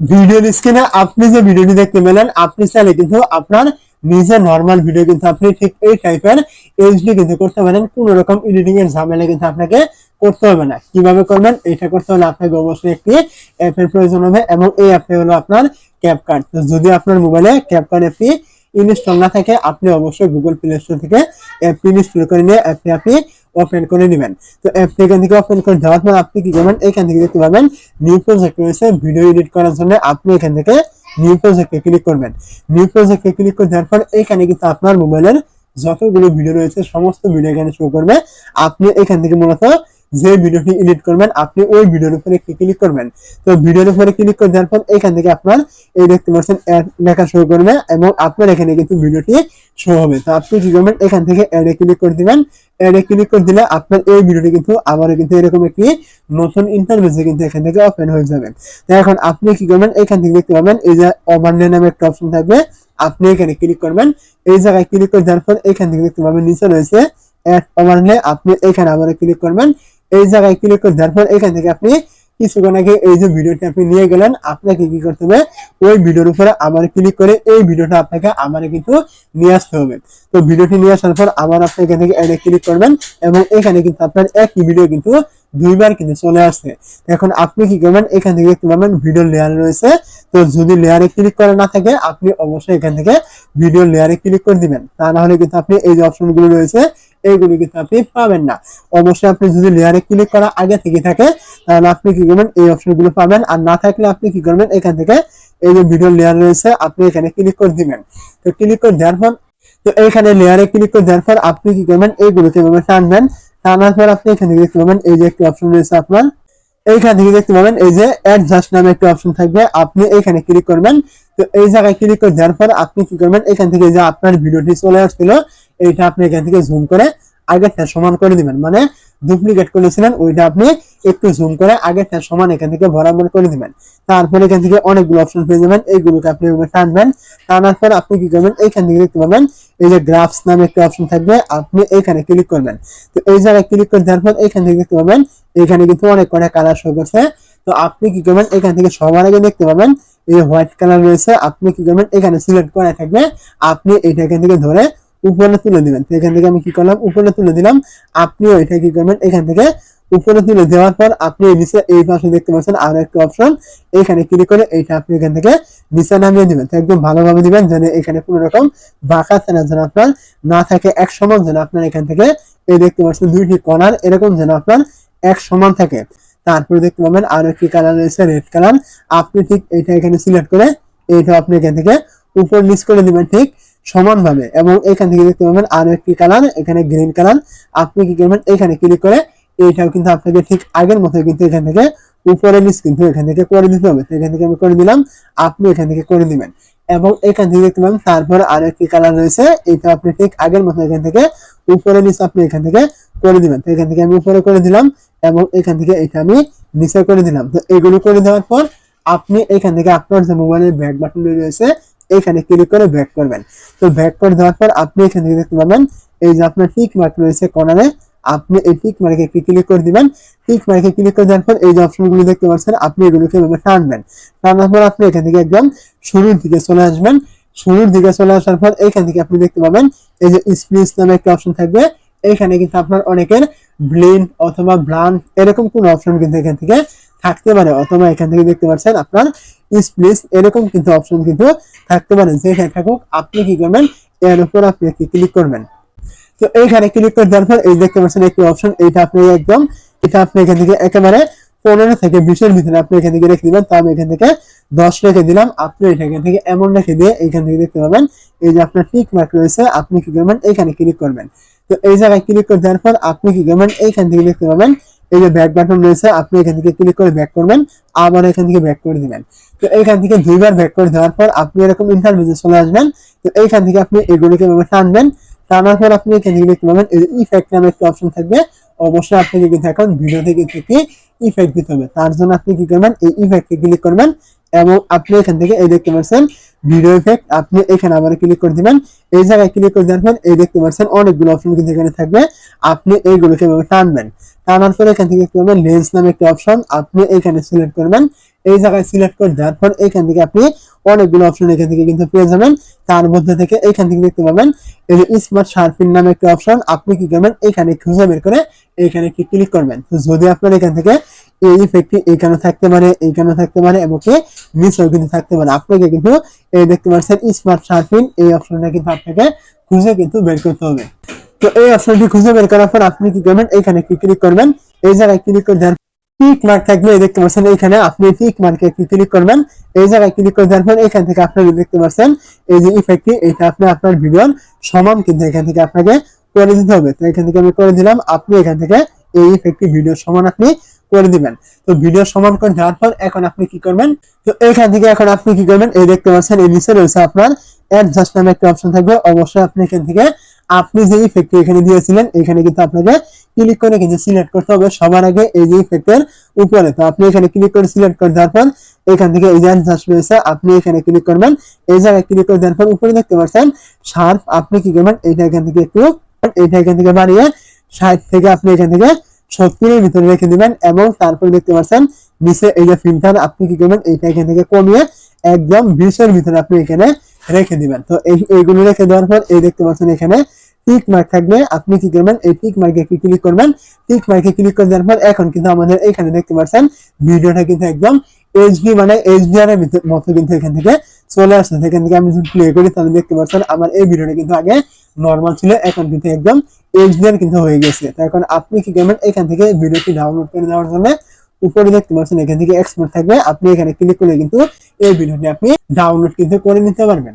ভিডিওর স্ক্রিনে আপনি যে ভিডিওটি দেখতে পেলেন, আপনি চাইলে কিন্তু আপনার নিজের নর্মাল ভিডিও কিন্তু আপনি ঠিক এই টাইপের এইচডি কিন্তু করতে পারেন। কোনো রকম এডিটিং এর ঝামেলা কিন্তু আপনাকে করতে হবে না। কীভাবে করবেন, এটা করতে হলে আপনাকে অবশ্যই একটি অ্যাপের প্রয়োজন হবে এবং এই অ্যাপটি হলো আপনার ক্যাপকার্ড তো যদি আপনার মোবাইলে ক্যাপকার্ড অ্যাপটি ইনস্টল না থাকে, আপনি অবশ্যই গুগল প্লে স্টোর থেকে অ্যাপটি ইনস্টল করে নিয়ে অ্যাপটি আপনি ওপেন করে নেবেন। তো এখান থেকে ওপেন করে দেওয়ার পর আপনি কি করবেন? এখান থেকে দেখতে পাবেন নিউ প্রজেক্ট রয়েছে ভিডিও এডিট করার জন্য আপনি এখান থেকে নিউ প্রজেক্টে ক্লিক করবেন। নিউ প্রজেক্টে ক্লিক করে দেওয়ার পর এখানে কিন্তু আপনার মোবাইলের যতগুলো ভিডিও রয়েছে, সমস্ত ভিডিও এখানে শো করবে। আপনি এখান থেকে মূলত যে ভিডিওটি এডিট করবেন, আপনি ওই ভিডিওর উপরে ক্লিক করবেন। তো ভিডিওর উপরে ক্লিক করে দেওয়ার পর এখান থেকে আপনার এই দেখতে পাচ্ছেন লেখা শো করবে এবং আপনার এখানে কিন্তু ভিডিওটি শো হবে। তো আপনি কি করবেন? এখান থেকে অ্যাডে ক্লিক করে দিবেন। অ্যাডে ক্লিক করে দিলে আপনার এই ভিডিওটি কিন্তু আবারও কিন্তু এরকম একটি নতুন ইন্টারভিউসে কিন্তু এখান থেকে ওপেন হয়ে যাবে। তো এখন আপনি কি করবেন? এখান থেকে দেখতে পাবেন, এই যে ওভারলে নামে একটা অপশন থাকবে। আপনি এখানে ক্লিক করবেন। এই জায়গায় ক্লিক করে দেওয়ার পর এখান থেকে দেখতে পাবেন, নিচে রয়েছে অ্যাড ওভারলে আপনি এখানে আবার ক্লিক করবেন। এই জায়গায় ক্লিক করে দেওয়ার পর এখান থেকে আপনি কিছুক্ষণ আগে এই যে ভিডিওটি আপনি নিয়ে গেলেন, আপনাকে কি করতে হবে? ওই ভিডিওর উপরে আবার ক্লিক করে এই ভিডিওটা আপনাকে আবার কিন্তু নিয়ে আসতে হবে। তো ভিডিওটি নিয়ে আসার পর আবার আপনি এখান থেকে অ্যাডে ক্লিক করবেন এবং এখানে কিন্তু আপনার একই ভিডিও কিন্তু দুইবার কিন্তু চলে আসছে। এখন আপনি কি করবেন? এখান থেকে দেখতে পাবেন ভিডিও লেয়ার রয়েছে। তো যদি লেয়ারে ক্লিক করা না থাকে, আপনি অবশ্যই এখান থেকে ভিডিও লেয়ারে ক্লিক করে দিবেন। তা না হলে কিন্তু আপনি এই যে অপশনগুলো রয়েছে এইগুলি কিন্তু আপনি পাবেন না। অবশ্যই আপনি যদি লেয়ারে ক্লিক করা আগে থেকে থাকে, তাহলে আপনি কি করবেন? এই অপশনগুলো পাবেন। আর না থাকলে আপনি কি করবেন? এখান থেকে এই যে ভিডিও লেয়ার রয়েছে, আপনি এখানে ক্লিক করে দিবেন। তো ক্লিক করে দেওয়ার পর, তো এইখানে লেয়ারে ক্লিক করে দেওয়ার পর আপনি কি করবেন? এইগুলোকে এভাবে টানবেন? টানার পর আপনি এখানে দেখতে পাবেন, এই যে একটি অপশন রয়েছে আপনার। এইখান থেকে দেখতে পাবেন, এই যে অ্যাডজাস্ট নামে একটা অপশন থাকবে। আপনি এখানে ক্লিক করবেন। তো এই জায়গায় ক্লিক করে দেওয়ার পর আপনি কি করবেন? এখান থেকে যে আপনার ভিডিওটি চলে আসছিল এইটা আপনি এখান থেকে জুম করে আগেরটা সমান করে দিবেন। মানে ডুপ্লিকেট করেছিলেন ওইটা আপনি একটু জুম করে আগেরটা সমান এখান থেকে বরাবর করে দিবেন। তারপরে এখান থেকে অনেকগুলো অপশন পেয়ে যাবেন, এইগুলোকে আপনি টানবেন। টানার পর আপনি কি করবেন, এইখান থেকে দেখতে পাবেন, এই যে গ্রাফস নামে একটা অপশন থাকবে, আপনি এইখানে ক্লিক করবেন। তো এই জায়গায় ক্লিক করে দেওয়ার পর এইখান থেকে দেখতে পাবেন এখানে কিন্তু অনেক কটা কালার শো করছে। তো আপনি কি করবেন, এখান থেকে সবার আগে দেখতে পাবেন, এই হোয়াইট কালার রয়েছে, আপনি কি করবেন, এখানে সিলেক্ট করা থাকবে। আপনি এটা এখান থেকে ধরে উপরে তুলে দিবেন। এখান থেকে আমি কি করলাম? উপরে তুলে দিলাম। আপনিও এটা কি করবেন? এখান থেকে উপরে তুলে দেওয়ার পর আপনি নিচে এই পাশে দেখতে পাচ্ছেন আরও একটা অপশন এখানে ক্লিক করে এইটা আপনি এখান থেকে নিচে নামিয়ে দিবেন। একদম ভালোভাবে দিবেন যেন এখানে কোনো রকম বাঁকা চেনা যেন আপনার না থাকে এক সমান, যেন আপনার এখান থেকে এই দেখতে পাচ্ছেন দুইটি কর্নার এরকম যেন আপনার এক সমান থাকে। তারপরে দেখতে পাবেন আরও একটি কালার রয়েছে রেড কালার আপনি ঠিক এইটা এখানে সিলেক্ট করে এইটা আপনি এখান থেকে উপর নিচ করে দিবেন ঠিক। সমানভাবে এবং এখান থেকে দেখতে পাবেন আরও একটি কালার এখানে গ্রিন কালার আপনি কি করবেন এখানে ক্লিক করে এইটাও কিন্তু আপনাকে ঠিক আগের মতো কিন্তু এখান থেকে উপরে নিচ কিন্তু এখান থেকে করে দিতে হবে এখান থেকে আমি করে দিলাম আপনি এখান থেকে করে দিবেন এবং এখান থেকে দেখতে পাবেন তারপরে আরও একটি কালার রয়েছে এটা আপনি ঠিক আগের মতো এখান থেকে উপরে নিচ আপনি এখান থেকে করে দিবেন তো এখান থেকে আমি উপরে করে দিলাম এবং এখান থেকে এটা আমি নিচে করে দিলাম তো এগুলো করে দেওয়ার পর আপনি এখান থেকে আপনার যে মোবাইলের ব্যাক বাটন রয়েছে এখানে ক্লিক করে ব্যাক করবেন। তো ব্যাক করে দেওয়ার পর আপনি এখান থেকে দেখতে পাবেন, এই যে আপনার টিক মার্ক রয়েছে কর্নারে আপনি এই টিক মার্কে ক্লিক করে দিবেন। টিক মার্কে ক্লিক করে দেওয়ার পর এই যে অপশনগুলো দেখতে পাচ্ছেন, আপনি এগুলোকে এভাবে টানবেন? টানার পর আপনি এখান থেকে একদম শুরুর দিকে চলে আসবেন। শুরুর দিকে চলে আসার পর এখান থেকে আপনি দেখতে পাবেন, এই যে স্প্লিস নামে একটা অপশন থাকবে। এইখানে কিন্তু আপনার অনেকের ব্লিন অথবা ব্লান এরকম কোন অপশন কিন্তু এখান থেকে থাকতে পারে, অথবা এখান থেকে দেখতে পাচ্ছেন আপনার স্প্লিস এরকম কিন্তু অপশন কিন্তু থাকতে পারে। যেখানে থাকুক, আপনি কি করবেন? এর উপর আপনি ক্লিক করবেন। তো এইখানে ক্লিক করে দেওয়ার পর এই দেখতে পাচ্ছেন একটি অপশন এইটা আপনি একদম, এটা আপনি এখান থেকে একেবারে পনেরো থেকে বিশের ভিতরে আপনি এখান থেকে রেখে দিবেন। তো আমি এখান থেকে দশ রেখে দিলাম। আপনি এখান থেকে এমন রেখে দিয়ে এইখান থেকে দেখতে পাবেন, এই যে আপনার টিক মার্ক রয়েছে, আপনি কি করবেন? এইখানে ক্লিক করবেন। তো এই জায়গায় ক্লিক করে দেওয়ার পর আপনি কি করবেন? এইখান থেকে দেখতে পাবেন এই যে ব্যাক বাটন রয়েছে, আপনি এখান থেকে ক্লিক করে ব্যাক করবেন, আবার এখান থেকে ব্যাক করে দিবেন। তো এখান থেকে দুইবার ব্যাক করে দেওয়ার পর আপনি এরকম ইন্টারভিউতে চলে আসবেন, তো এইখান থেকে আপনি এগুলোকে এভাবে টানবেন, টানার পর আপনি এখান থেকে দেখতে পাবেন ইফেক্ট নামে একটা অপশন থাকবে। অবশ্যই আপনাকে কিন্তু এখন ভিডিও থেকে ইফেক্ট দিতে হবে, তার জন্য আপনি কি করবেন, এই ইফেক্টে ক্লিক করবেন এবং আপনি এখান থেকে এই দেখতে পাচ্ছেন ভিডিও ইফেক্ট আপনি এখানে আবার ক্লিক করে দিবেন। এই জায়গায় ক্লিক করে দেওয়ার পর এই দেখতে পাচ্ছেন অনেকগুলো অপশন কিন্তু এখানে থাকবে। আপনি এইগুলোকে টানবেন টানার পরে এখান থেকে কি করবেন? লেন্স নামে একটা অপশন আপনি এখানে সিলেক্ট করবেন। এই জায়গায় সিলেক্ট করে দেওয়ার পর এখান থেকে আপনি অনেকগুলো অপশন এখান থেকে কিন্তু পেয়ে যাবেন। তার মধ্যে থেকে এখান থেকে দেখতে পাবেন, এই যে স্মার্ট শার্পিন নামে একটা অপশন আপনি কি করবেন? এখানে খুঁজে বের করে এখানে একটি ক্লিক করবেন। তো যদি আপনার এখান থেকে এই ইফেক্টটি এইখানে থাকতে পারে এইখানে থাকতে পারে, এবং কি নিচেও কিন্তু থাকতে পারে। আপনাকে কিন্তু এই দেখতে পাচ্ছেন স্মার্ট শার্পিন এই অপশনটা কিন্তু আপনাকে খুঁজে কিন্তু বের করতে হবে। তো এই অপশনটি খুঁজে বের করার পর আপনি কি করবেন? এখানে ক্লিক করবেন। এই জায়গায় ক্লিক করে দেওয়ার টিক মার্ক থাকবে দেখতে পাচ্ছেন এখানে আপনি পিক মার্কে ক্লিক করবেন। এই জায়গায় ক্লিক করে দেওয়ার পর এখান থেকে আপনারা দেখতে পাচ্ছেন, এই যে ইফেক্টটি এটা আপনি আপনার ভিডিওর সমান কিন্তু এখান থেকে আপনাকে করে দিতে হবে। তো এখান থেকে আমি করে দিলাম, আপনি এখান থেকে এই ইফেক্টটি ভিডিও সমান আপনি করে দিবেন। তো ভিডিও সমান করে দেওয়ার পর এখন আপনি কি করবেন? তো এখান থেকে এখন আপনি কি করবেন? এই দেখতে পাচ্ছেন, এই নিচে রয়েছে আপনার অ্যাডজাস্ট নামে একটা অপশন থাকবে। অবশ্যই আপনি এখান থেকে আপনি যে ইফেক্ট এখানে দিয়েছিলেন, এখানে কিন্তু আপনাকে ক্লিক করে কিন্তু সিলেক্ট করতে হবে। সবার আগে এই যে ইফেক্টের উপরে, তো আপনি এখানে ক্লিক করে সিলেক্ট করে দেওয়ার পর, এখান থেকে এই যে অ্যাডজাস্ট রয়েছে, আপনি এখানে ক্লিক করবেন। এই জায়গায় ক্লিক করে দেওয়ার পর, উপরে দেখতে পাচ্ছেন শার্প আপনি কি করবেন এইটা এখান থেকে একটু এইটা এখান থেকে বাড়িয়ে ষাট থেকে আপনি এখান থেকে সত্তরের ভিতরে রেখে দিবেন এবং তারপরে দেখতে পাচ্ছেন, নিচে এই যে ফিল্টার আপনি কি করবেন এইটা এখান থেকে কমিয়ে একদম বিশের ভিতরে আপনি এখানে রেখে দিবেন। তো এইগুলো রেখে দেওয়ার পর, এই দেখতে পাচ্ছেন এখানে টিক মার্ক থাকবে। আপনি কি করবেন? এই টিক মার্কে কি ক্লিক করবেন? টিক মার্কে ক্লিক করে দেওয়ার পর এখন কিন্তু আমাদের এখানে দেখতে পাচ্ছেন, ভিডিওটা কিন্তু একদম এইচডি মানে এইচডিআর এর মতো কিন্তু এখান থেকে চলে আসছে। এখান থেকে আমি যদি প্লে করি, তাহলে দেখতে পাচ্ছেন আমার এই ভিডিওটা কিন্তু আগে নর্মাল ছিল, এখন কিন্তু একদম এইচডিআর কিন্তু হয়ে গেছে। তো এখন আপনি কি করবেন? এখান থেকে ভিডিওটি ডাউনলোড করে দেওয়ার জন্য উপরে দেখতে পাচ্ছেন এখান থেকে এক্সপোর্ট থাকবে। আপনি এখানে ক্লিক করে কিন্তু এই ভিডিওটি আপনি ডাউনলোড কিন্তু করে নিতে পারবেন।